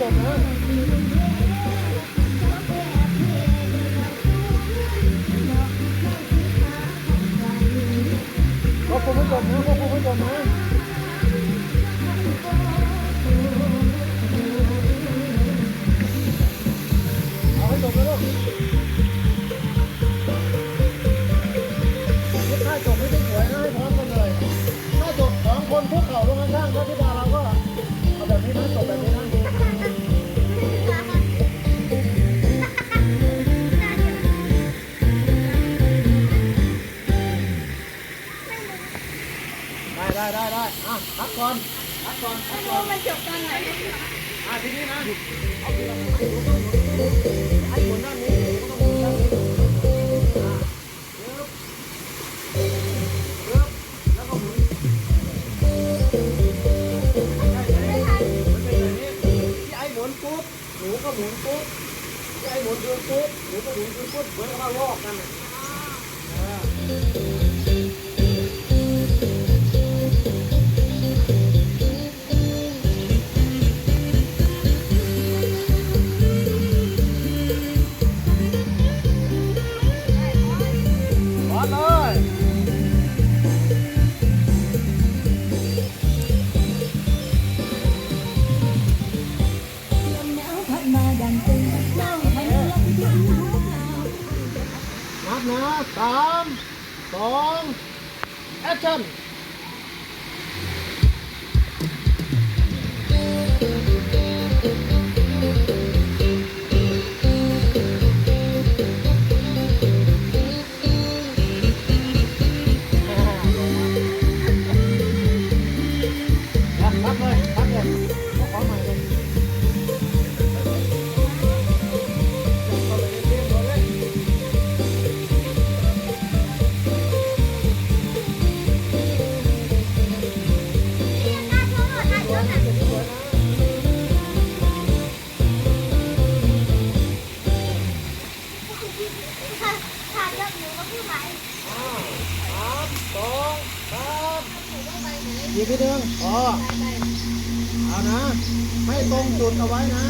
นะควบคุมไม่จบนะควบคุมจบนะควบคุมไม่จบนะ ได้ได้ได้ได้อะพักก่อนพักก่อนพักก่อนมันจบตอนไหนอะทีนี้นะเอาทีละให้หมุนต้องหมุนให้หมุนด้านนี้ก็ต้องหมุนด้านนี้อะปึ๊บปึ๊บแล้วก็หมุนใช่ไหมมันเป็นอย่างนี้ที่ไอ้หมุนปุ๊บหนูก็หมุนปุ๊บที่ไอ้หมุนคืนปุ๊บหนูก็หมุนคืนปุ๊บเหมือนกับว่าลอกกันน่ะ สามสองแอคชั่น หยิบทีนึงอ๋อเอานะ ให้ตรงจุดเอาไว้นะ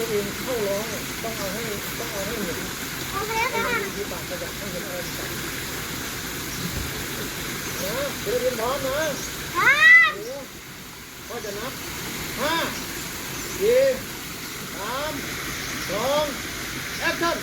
ตัวเองเข้าร้องต้องเอาให้ต้องเอาให้เห็นโอเคให้ค่ะเห็นที่ปากกระดับให้เห็นอะไรต่างนะเดี๋ยวเรียนพร้อมนะว้าวหนูก็จะนับห้าสี่สามสองแอคชั่น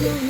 you.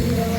Thank you.